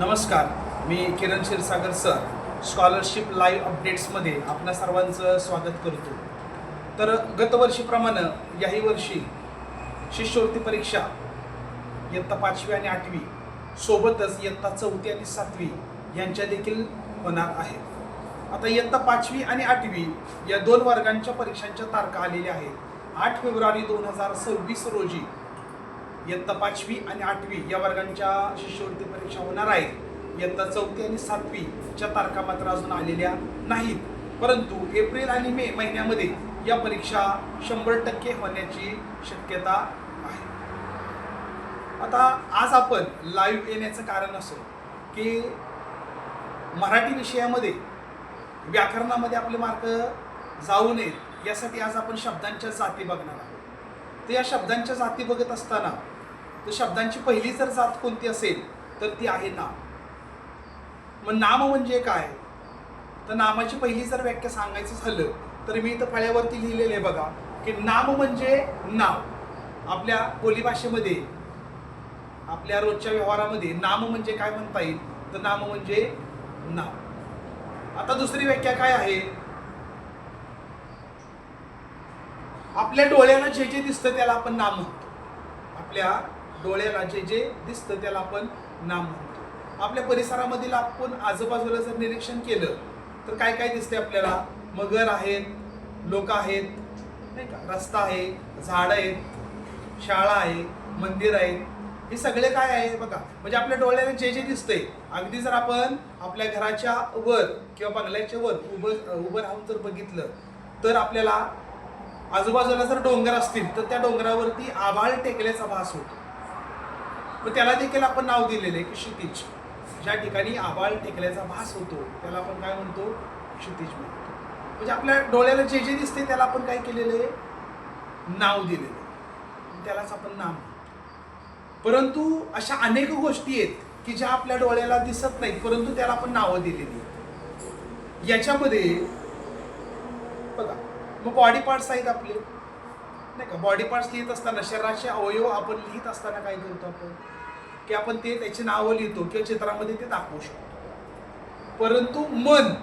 नमस्कार मी Kiran Kshirsagar sir scholarship live अपडेट्समध्ये आपल्या सर्वांचं स्वागत करतो. तर गतवर्षीप्रमाणे याही वर्षी शिष्यवृत्ती परीक्षा इयत्ता पाचवी आणि आठवी सोबतच इयत्ता चौथी आणि सातवी यांच्या देखील होणार आहेत. आता इयत्ता पाचवी आणि आठवी या दोन वर्गांच्या परीक्षांच्या तारखा आलेल्या आहेत. आठ फेब्रुवारी दोन हजार सव्वीस रोजी इयत्ता पाचवी आणि आठवी या वर्गांच्या शिष्यवृत्ती परीक्षा होणार आहेत. इयत्ता चौथी आणि सातवीच्या तारखा मात्र अजून आलेल्या नाहीत. परंतु एप्रिल आणि मे महिन्यामध्ये या परीक्षा शंभर टक्के होण्याची शक्यता आहे. आता आज आपण लाईव्ह येण्याचं कारण असं की मराठी विषयामध्ये व्याकरणामध्ये आपले मार्क जाऊ नयेत यासाठी आज आपण शब्दांच्या जाती बघणार आहोत. तर या शब्दांच्या जाती बघत असताना तर शब्दांची पहिली जर जात कोणती असेल तर ती आहे नाम. मग नाम म्हणजे काय? तर नामाची पहिली जर व्याख्या सांगायचं झालं तर मी इथं फळ्यावरती लिहिलेलं आहे बघा की नाम म्हणजे नाव. आपल्या बोलीभाषेमध्ये आपल्या रोजच्या व्यवहारामध्ये नाम म्हणजे काय म्हणता येईल? तर नाम म्हणजे नाव. आता दुसरी व्याख्या काय आहे? आपल्या डोळ्याला जे जे दिसतं त्याला आपण नाम म्हणतो. आपल्या डोळ्याला जे जे दिसतं त्याला आपण नाम म्हणतो. आपल्या परिसरामधील आपण आजूबाजूला जर निरीक्षण केलं तर काय काय दिसते आपल्याला? मगर आहेत लोक आहेत नाही का? रस्ता आहे झाड आहेत शाळा आहे मंदिर आहे हे सगळे काय आहे बघा? म्हणजे आपल्या डोळ्याला जे जे दिसतंय अगदी जर आपण आपल्या घराच्या वर किंवा बंगल्याच्या वर उभं उभं राहून जर बघितलं तर आपल्याला आजूबाजूला जर डोंगर असतील तर त्या डोंगरावरती आभाळ टेकल्याचा भास होतो. मग त्याला देखील आपण नाव दिलेलं आहे की क्षितिज. ज्या ठिकाणी आभाळ टेकल्याचा भास होतो त्याला आपण काय म्हणतो? क्षितिज म्हणतो. म्हणजे आपल्या डोळ्याला जे जे दिसते त्याला आपण काय केलेलं आहे? नाव दिलेलं आहे. त्यालाच आपण नाव परंतु अशा अनेक गोष्टी आहेत की ज्या आपल्या डोळ्याला दिसत नाहीत परंतु त्याला आपण नावं दिलेली आहेत. याच्यामध्ये बघा मग बॉडी पार्ट्स आहेत आपले. नाही का? बॉडी पार्ट्स लिहित असताना शरीराचे अवयव आपण लिहित असताना काय करतो आपण? की आपण ते त्याची नावं लिहितो किंवा चित्रामध्ये ते दाखवू शकतो. परंतु मन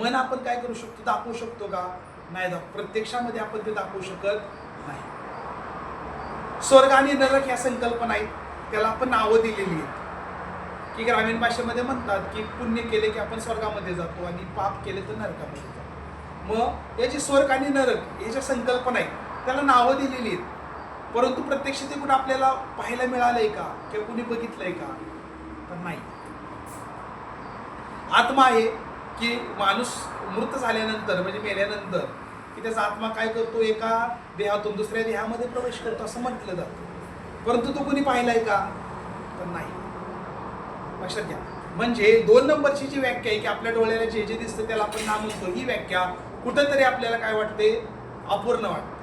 मन आपण काय करू शकतो? दाखवू शकतो का? नाही दाख प्रत्यक्षामध्ये आपण ते दाखवू शकत नाही. स्वर्ग आणि नरक या संकल्पना आहेत. त्याला आपण नावं दिलेली आहेत. की ग्रामीण भाषेमध्ये म्हणतात की पुण्य केले की आपण स्वर्गामध्ये जातो आणि पाप केले तर नरकामध्ये जातो. मग याची स्वर्ग आणि नरक याच्या संकल्पना आहेत त्याला नावं दिलेली आहेत. परंतु प्रत्यक्ष ते कुठं आपल्याला पाहायला मिळालंय का? किंवा कुणी बघितलंय का? पण नाही. आत्मा आहे की माणूस मृत झाल्यानंतर म्हणजे मेल्यानंतर की त्याचा आत्मा काय करतो? एका देहातून दुसऱ्या देहामध्ये प्रवेश करतो असं म्हटलं जातं. परंतु तो कुणी पाहिलाय का? तर नाही. लक्षात घ्या. म्हणजे दोन नंबरची जी व्याख्या आहे की आपल्या डोळ्याला जे जे दिसतं त्याला आपण नाम म्हणतो ही व्याख्या कुठंतरी आपल्याला काय वाटते? अपूर्ण वाटते.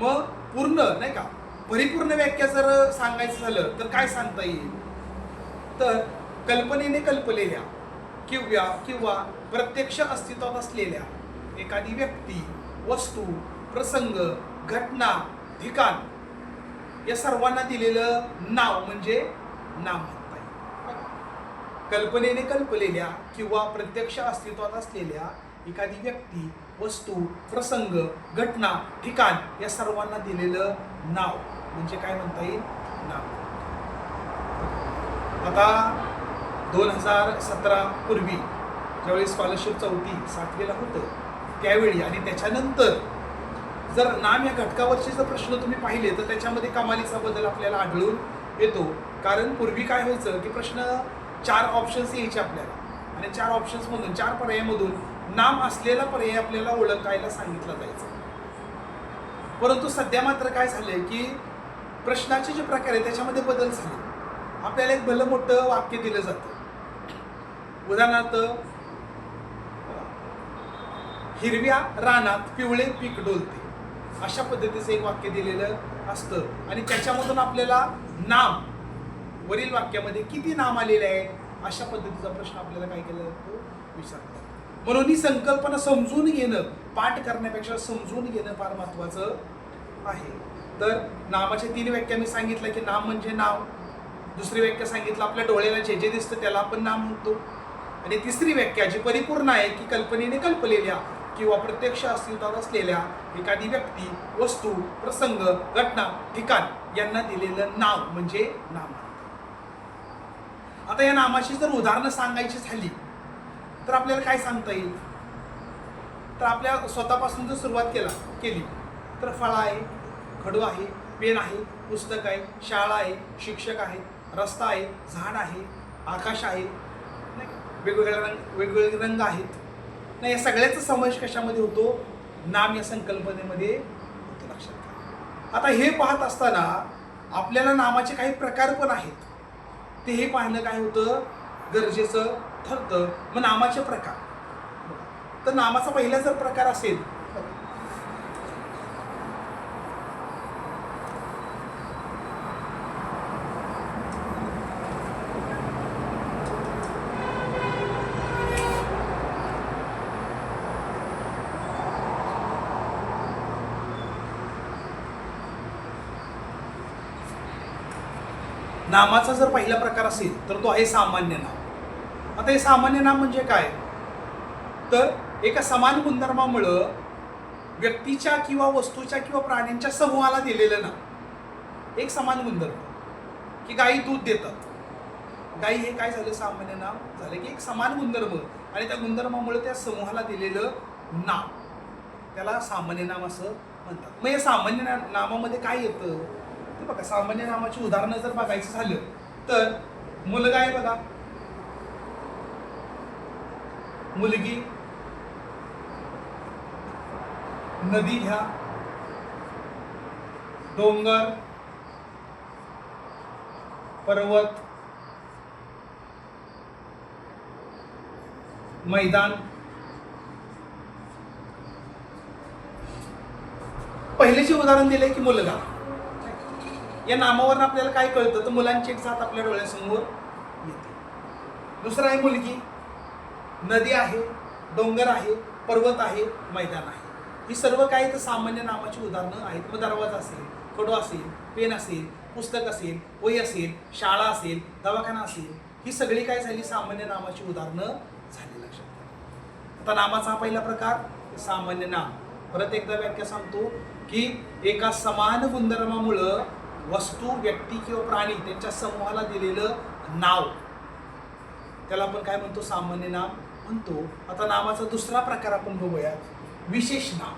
मग पूर्ण नाही का? परिपूर्ण व्याख्या जर सांगायचं झालं तर काय सांगता येईल? तर कल्पनेने कल्पलेल्या किंवा किंवा प्रत्यक्ष अस्तित्वात असलेल्या एखादी व्यक्ती वस्तू प्रसंग घटना ठिकाण या सर्वांना दिलेलं नाव म्हणजे नाम म्हणता येईल. कल्पनेने कल्पलेल्या किंवा प्रत्यक्ष अस्तित्वात असलेल्या एखादी व्यक्ती वस्तू प्रसंग घटना ठिकाण या सर्वांना दिलेलं नाव. म्हणजे काय म्हणता येईल? नाव. आता दोन हजार सतरा पूर्वी ज्यावेळी स्कॉलरशिप चौथी सातवीला होतं त्यावेळी आणि त्याच्यानंतर जर नाम या घटकावरचे जर प्रश्न तुम्ही पाहिले तर त्याच्यामध्ये कमालीचा बदल आपल्याला आढळून येतो. कारण पूर्वी काय व्हायचं की प्रश्न चार ऑप्शन्स यायचे आपल्याला. आणि चार ऑप्शन्समधून चार पर्यायामधून नाम असलेला पर्याय आपल्याला ओळखायला सांगितला जायचा. परंतु सध्या मात्र काय झालंय की प्रश्नाचे जे प्रकार आहे त्याच्यामध्ये बदल झाले. आपल्याला एक भलं मोठं वाक्य दिलं जातं. उदाहरणार्थ हिरव्या रानात पिवळे पीक डोलते. अशा पद्धतीचं एक वाक्य दिलेलं असतं. आणि त्याच्यामधून आपल्याला नाम वरील वाक्यामध्ये किती नाम आलेले आहे अशा पद्धतीचा प्रश्न आपल्याला काय केला जातो? विचारला म्हणून ही संकल्पना समजून घेणं पाठ करण्यापेक्षा समजून घेणं फार महत्वाचं आहे. तर नामाचे तीन व्याख्या मी सांगितलं की नाम म्हणजे नाव. दुसरी व्याख्या सांगितलं आपल्या डोळ्याला जे जे दिसतं त्याला आपण नाम म्हणतो. आणि तिसरी व्याख्या जी परिपूर्ण आहे की कल्पनेने कल्पलेल्या किंवा प्रत्यक्ष अस्तित्वात असलेल्या एखादी व्यक्ती वस्तू प्रसंग घटना ठिकाण यांना दिलेलं नाव म्हणजे नाम आता या नामाची जर उदाहरणं सांगायची झाली तर आपल्याला काय सांगता येईल? तर आपल्या स्वतःपासून जर सुरुवात केला केली तर फळा आहे खडू आहे पेन आहे पुस्तक आहे शाळा आहे शिक्षक आहे रस्ता आहे झाड आहे आकाश आहे नाही वेगवेगळ्या रंग वेगवेगळे रंग आहेत. नाही या सगळ्याचा समावेश कशामध्ये होतो? नाम या संकल्पनेमध्ये होतो लक्षात घ्या. आता हे पाहत असताना आपल्याला नामाचे काही प्रकार पण आहेत. ते हे पाहणं काय होतं? गरजेचं ठरतं मग नामाचे प्रकार. तर नामाचा पहिला जर प्रकार असेल नामाचा जर पहिला प्रकार असेल तर तो आहे सामान्य नाम. आता हे सामान्य नाम म्हणजे काय? तर एका समान गुणधर्मामुळं व्यक्तीच्या किंवा वस्तूच्या किंवा प्राण्यांच्या समूहाला दिलेलं नाव एक समान गुणधर्म. की गाई दूध देतात. गाई हे काय झालं? सामान्य नाम झालं की एक समान गुणधर्म. आणि त्या गुणधर्मामुळे त्या समूहाला दिलेलं नाव त्याला सामान्य नाम असं म्हणतात. मग या सामान्य ना नामामध्ये काय येतं? ते बघा सामान्य नामाची उदाहरणं जर बघायचं झालं तर मुलगा आहे बघा. मुलगी नदी घ्या डोंगर पर्वत मैदान पहिले जे उदाहरण दिले की मुलगा. या नामावरून आपल्याला काय कळतं? तर मुलांची एक साथ आपल्या डोळ्यासमोर येते. दुसरं आहे मुलगी. नदी आहे डोंगर आहे पर्वत आहे मैदान आहे. ही सर्व काही तर सामान्य नामाची उदाहरणं आहेत. मग दरवाजा असेल खडू असेल पेन असेल पुस्तक असेल वही असेल शाळा असेल दवाखाना असेल ही सगळी काय झाली? सामान्य नामाची उदाहरणं झाली लक्षात घ्या. आता नामाचा हा पहिला प्रकार सामान्य नाम. परत एकदा व्याख्या सांगतो की एका समान गुणधर्मामुळं वस्तू व्यक्ती किंवा प्राणी त्यांच्या समूहाला दिलेलं नाव. त्याला आपण काय म्हणतो? सामान्य नाम. म्हणतो आता नामाचा दुसरा प्रकार आपण बघूया विशेष नाम.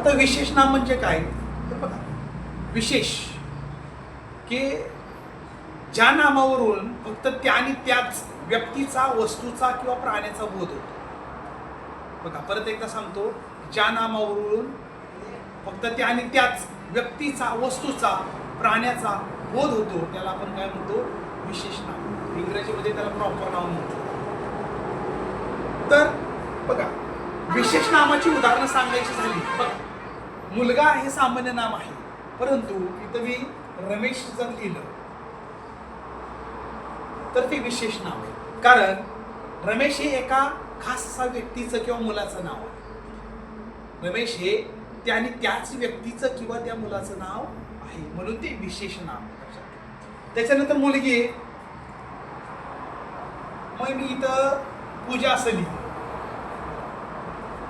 आता विशेष नाम म्हणजे काय? तर बघा. विशेष. की ज्या नामावरून फक्त त्या आणि त्याच व्यक्तीचा वस्तूचा किंवा प्राण्याचा बोध होतो. बघा परत एकदा सांगतो. ज्या नामावरून फक्त त्या आणि त्याच व्यक्तीचा वस्तूचा प्राण्याचा बोध होतो त्याला आपण काय म्हणतो? विशेष नाम इंग्रजीमध्ये त्याला प्रॉपर नाव म्हणतो. तर बघा विशेष नामाची उदाहरणं सांगायची झाली बघा. मुलगा हे सामान्य नाम आहे. परंतु इथं मी रमेश जर लिहिलं तर ते विशेष नाव आहे. कारण रमेश हे एका खास असा व्यक्तीचं किंवा मुलाचं नाव आहे. रमेश हे त्याने आणि त्याच व्यक्तीचं किंवा त्या मुलाचं नाव आहे. म्हणून ते विशेष नाव आहे. त्याच्यानंतर मुलगी मग मी इथं पूजा असं लिहिलं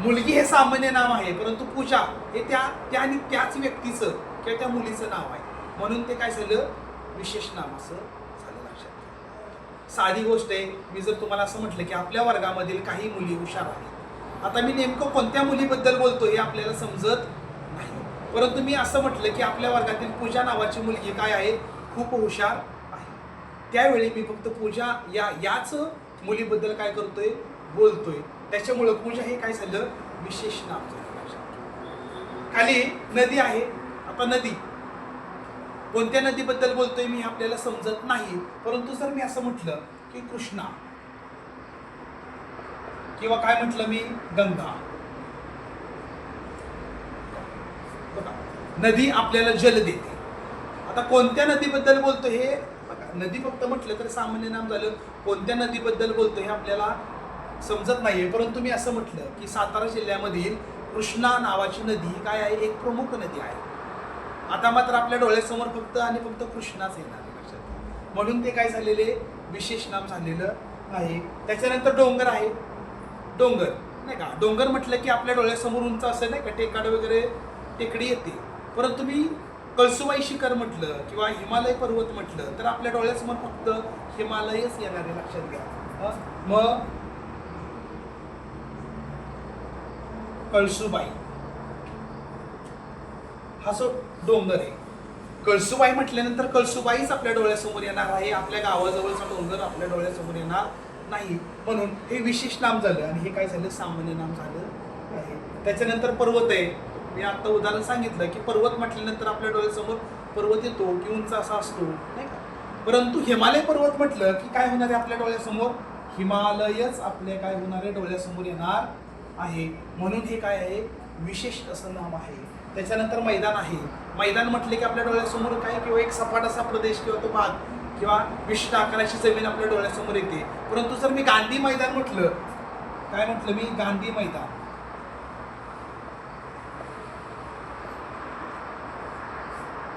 मुलगी हे सामान्य नाम आहे परंतु पूजा हे त्या त्या आणि त्याच व्यक्तीचं किंवा त्या मुलीचं नाव आहे. म्हणून ते काय झालं? विशेष नाम असं झालं लक्षात साधी गोष्ट आहे मी जर तुम्हाला असं म्हटलं की आपल्या वर्गामधील काही मुली हुशार आहेत. आता मी नेमकं कोणत्या मुलीबद्दल बोलतो हे आपल्याला समजत नाही. परंतु मी असं म्हटलं की आपल्या वर्गातील पूजा नावाची मुलगी काय आहे? खूप हुशार आहे. त्यावेळी मी फक्त पूजा या याच मुलीबद्दल काय करतोय बोलतोय. त्याच्यामुळं पूजा हे काय झालं विशेष नाम झालं खाली नदी आहे. आता नदी. कोणत्या नदीबद्दल बोलतोय मी आपल्याला समजत नाही. परंतु जर मी असं म्हटलं की कृष्णा किंवा काय म्हटलं मी? गंगा. बघा, नदी आपल्याला जल देते. आता कोणत्या नदीबद्दल बोलतो हे? बघा नदी फक्त म्हटलं तर सामान्य नाम झालं. कोणत्या नदीबद्दल बोलतो हे आपल्याला समजत नाहीये. परंतु मी असं म्हटलं की सातारा जिल्ह्यामधील कृष्णा नावाची नदी काय आहे? एक प्रमुख नदी आहे. आता मात्र आपल्या डोळ्यासमोर फक्त आणि फक्त कृष्णाच येणार लक्षात म्हणून ते काय झालेले? विशेष नाम झालेलं आहे. त्याच्यानंतर डोंगर आहे. डोंगर नाही का? डोंगर म्हटलं की आपल्या डोळ्यासमोर उंच असं नाही का? टेकाड वगैरे टेकडी येते. परंतु मी कळसुबाई शिखर म्हटलं किंवा हिमालय पर्वत म्हटलं तर आपल्या डोळ्यासमोर फक्त हिमालयच येणार आहे लक्षात घ्या. मग कळसुबाई. हा जो डोंगर आहे कळसुबाई म्हटल्यानंतर कळसुबाईच आपल्या डोळ्यासमोर येणार आहे आपल्या गावाजवळचा डोंगर आपल्या डोळ्यासमोर येणार नाही. म्हणून हे विशेष नाम झालं आणि हे काय झालं? सामान्य नाम झालं आहे. त्याच्यानंतर पर्वत आहे. मी आता उदाहरण सांगितलं की पर्वत म्हटल्यानंतर आपल्या डोळ्यासमोर पर्वत येतो की उंच असा असतो नाही का? परंतु हिमालय पर्वत म्हटलं की काय होणार आहे आपल्या डोळ्यासमोर? हिमालयच आपल्या काय होणार आहे डोळ्यासमोर येणार आहे. म्हणून हे काय आहे? विशेष असं नाम आहे. त्याच्यानंतर मैदान आहे. मैदान म्हटले की आपल्या डोळ्यासमोर काय किंवा एक सपाट असा प्रदेश किंवा तो भाग किंवा विशिष्ट आकाराची जमीन आपल्या डोळ्यासमोर येते. परंतु जर मी गांधी मैदान म्हटलं काय म्हटलं मी? गांधी मैदान.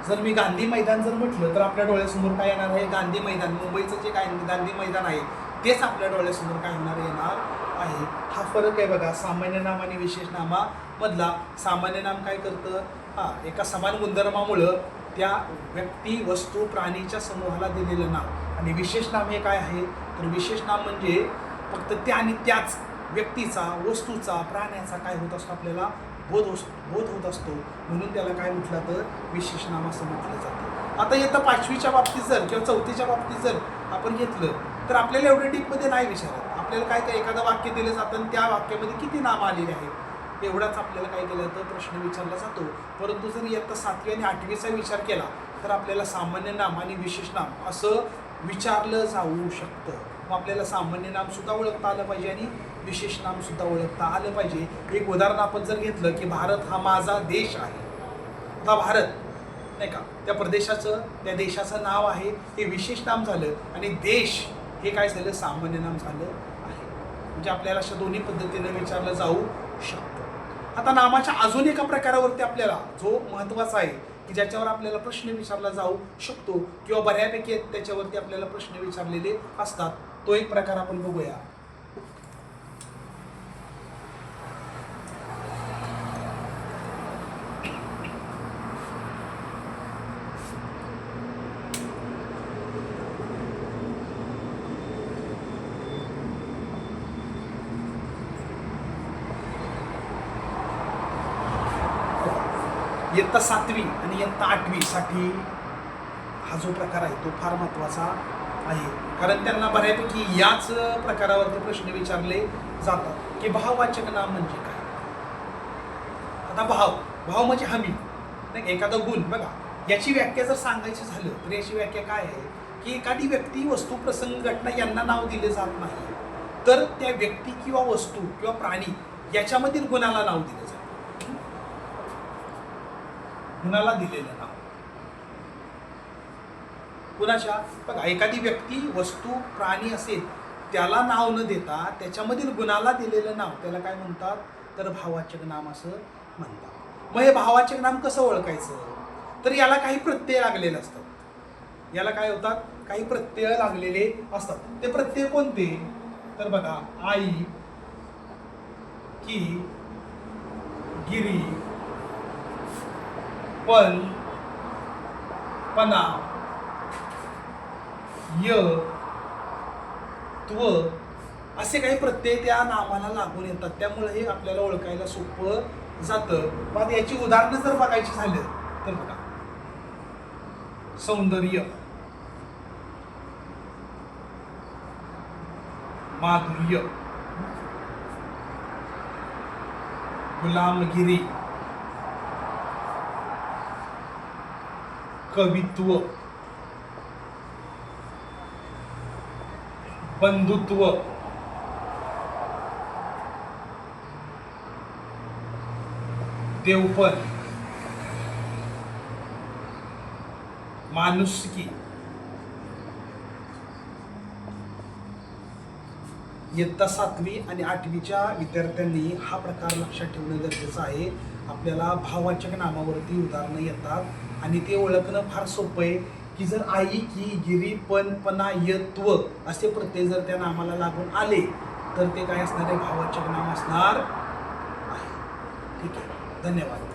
जर मी गांधी मैदान जर म्हटलं तर आपल्या डोळ्यासमोर काय येणार आहे? गांधी मैदान मुंबईचं जे काय गांधी मैदान आहे तेच आपल्या डोळ्यासमोर काय होणार येणार आहे. हा फरक आहे बघा. सामान्य नाम आणि विशेष नामामधला सामान्य नाम काय करतं? हा एका समान गुणधर्मामुळं त्या व्यक्ती वस्तू प्राणीच्या समूहाला दिलेलं नाव. आणि विशेष नाम हे काय आहे? तर विशेष नाम म्हणजे फक्त त्या आणि त्याच व्यक्तीचा वस्तूचा प्राण्याचा काय होत असतो आपल्याला? बोध होस बोध होत असतो. म्हणून त्याला काय म्हटलं तर विशेष नाम असं म्हटलं जातं. आता येतं पाचवीच्या बाबतीत जर किंवा चौथीच्या बाबतीत जर आपण घेतलं तर आपल्याला एवढ्या डीपमध्ये नाही विचारत. आपल्याला काय काय एखादं वाक्य दिलं जातं आणि त्या वाक्यामध्ये किती नाम आलेले आहेत? एवढाच आपल्याला काय केलं जातं? प्रश्न विचारला जातो. परंतु जर इयत्ता सातवी आणि आठवीचा विचार केला तर आपल्याला सामान्य नाम आणि विशेष नाम असं विचारलं जाऊ शकतं. मग आपल्याला सामान्य नामसुद्धा ओळखता आलं पाहिजे आणि विशेष नाम सुद्धा ओळखता आलं पाहिजे. एक उदाहरण आपण जर घेतलं की भारत हा माझा देश आहे. आता भारत नाही का? त्या प्रदेशाचं त्या देशाचं नाव आहे. हे विशेष नाम झालं आणि देश हे काय झालं? सामान्य नाम झालं आहे. म्हणजे आपल्याला अशा दोन्ही पद्धतीने विचारलं जाऊ शकतं. आता नामाच्या अजून एका प्रकारावरती आपल्याला जो महत्त्वाचा आहे की ज्याच्यावर आपल्याला प्रश्न विचारला जाऊ शकतो किंवा बऱ्यापैकी त्याच्यावरती आपल्याला प्रश्न विचारलेले असतात तो एक प्रकार आपण बघूया. इयत्ता सातवी आणि इयत्ता आठवीसाठी हा जो प्रकार आहे तो फार महत्त्वाचा आहे. कारण त्यांना बऱ्यापैकी याच प्रकारावरती प्रश्न विचारले जातात की भाववाचक नाम म्हणजे काय? आता भाव भाव म्हणजे हमी नाही एखादा गुण बघा. याची व्याख्या जर सांगायची झालं तर याची व्याख्या काय आहे? की एखादी व्यक्ती वस्तू प्रसंग घटना यांना नाव दिले जात नाही. तर त्या व्यक्ती किंवा वस्तू किंवा प्राणी याच्यामधील गुणाला नाव दिलं जातं. गुणाला दिलेलं नाव? कुणाच्या? बघा एखादी व्यक्ती वस्तू प्राणी असेल त्याला नाव न देता त्याच्यामधील गुणाला दिलेलं नाव त्याला काय म्हणतात? तर भावाचक नाम असं म्हणतात. मग हे भावाचक नाम कसं ओळखायचं? तर याला काही प्रत्यय लागलेले असतात. याला काय होतात? काही प्रत्यय लागलेले असतात. ते प्रत्यय कोणते? तर बघा आई की गिरी पण पना य त्व असे काही प्रत्यय त्या नावाला लागून येतात. त्यामुळे हे आपल्याला ओळखायला सोपं जातं. मग याची उदाहरणं जर बघायची झालं तर बघा. सौंदर्य. माधुर्य. गुलामगिरी. कवित्व बंधुत्व देवपण माणुसकी इयत्ता सातवी आणि आठवीच्या विद्यार्थ्यांनी हा प्रकार लक्षात ठेवणं गरजेचं आहे. आपल्याला भाववाचक नामावरती उदाहरणं येतात. आणि ते ओळखणं फार सोपं आहे की जर आई की गिरी पण पणा यत्व असे प्रत्यय जर त्या नामाला लागून आले तर ते काय असणार आहे? भाववाचक नाम असणार आहे. ठीक आहे. धन्यवाद.